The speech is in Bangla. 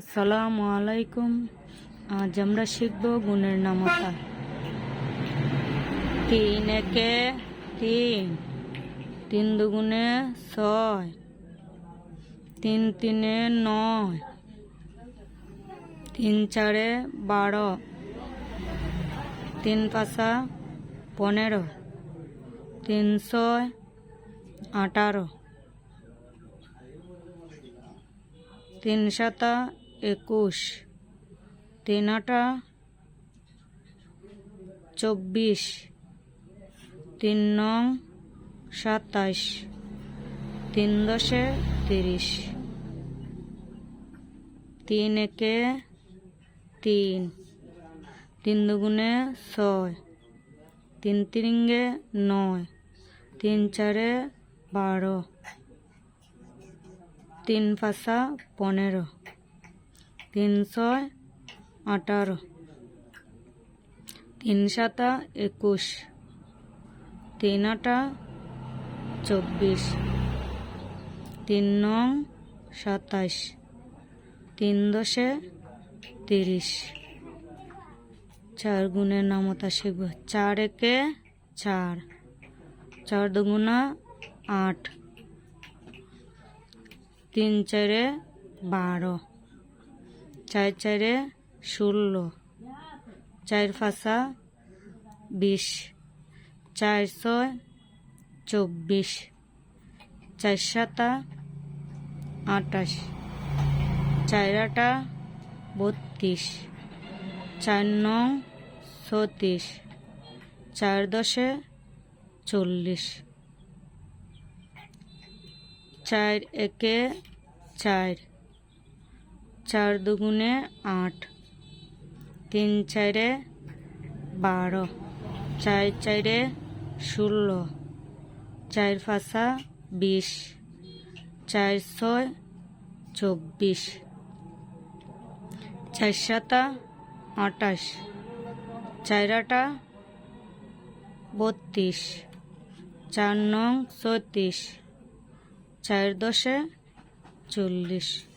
আসসালামু আলাইকুম। আজ আমরা শিখব গুণের নামতা। তিন একে তিন। তিন দুগুণে ছয়। তিন তিনে নয়। তিন চারে বারো। তিন পাঁচা পনেরো। তিন ছয় আঠারো। তিন সাতা একুশ। তিন আটা চব্বিশ। তিন নং সাতাইশ। তিন দশে তিরিশ। তিন একে তিন। তিন দুগুণে ছয়। তিন তিরিঙ্গে নয়। তিন চারে বারো। তিন পাঁচা পনেরো। তিন ছয় আঠারো। তিন সাতা একুশ। তিন আটা চব্বিশ। তিন নং সাতাইশ তিন দশে তিরিশ। চার গুণের নামতা শিখব চার একে চার। চার দুগুণা আট। তিন চারে বারো। চার চারে ষোলো। চার ফাঁসা বিশ। চার ছয় চব্বিশ। চার সাতা আটাশ চার আটা বত্রিশ। চার নং ছত্রিশ। চার দশে চল্লিশ। চার একে চার। চার দুগুণে আট। তিন চারে বারো। চার চারে ষোলো। চার পাঁচা বিশ। চার ছয় চব্বিশ। চার সাতা আটাশ চার আটা বত্রিশ। চার নং ছত্রিশ চার দশে চল্লিশ।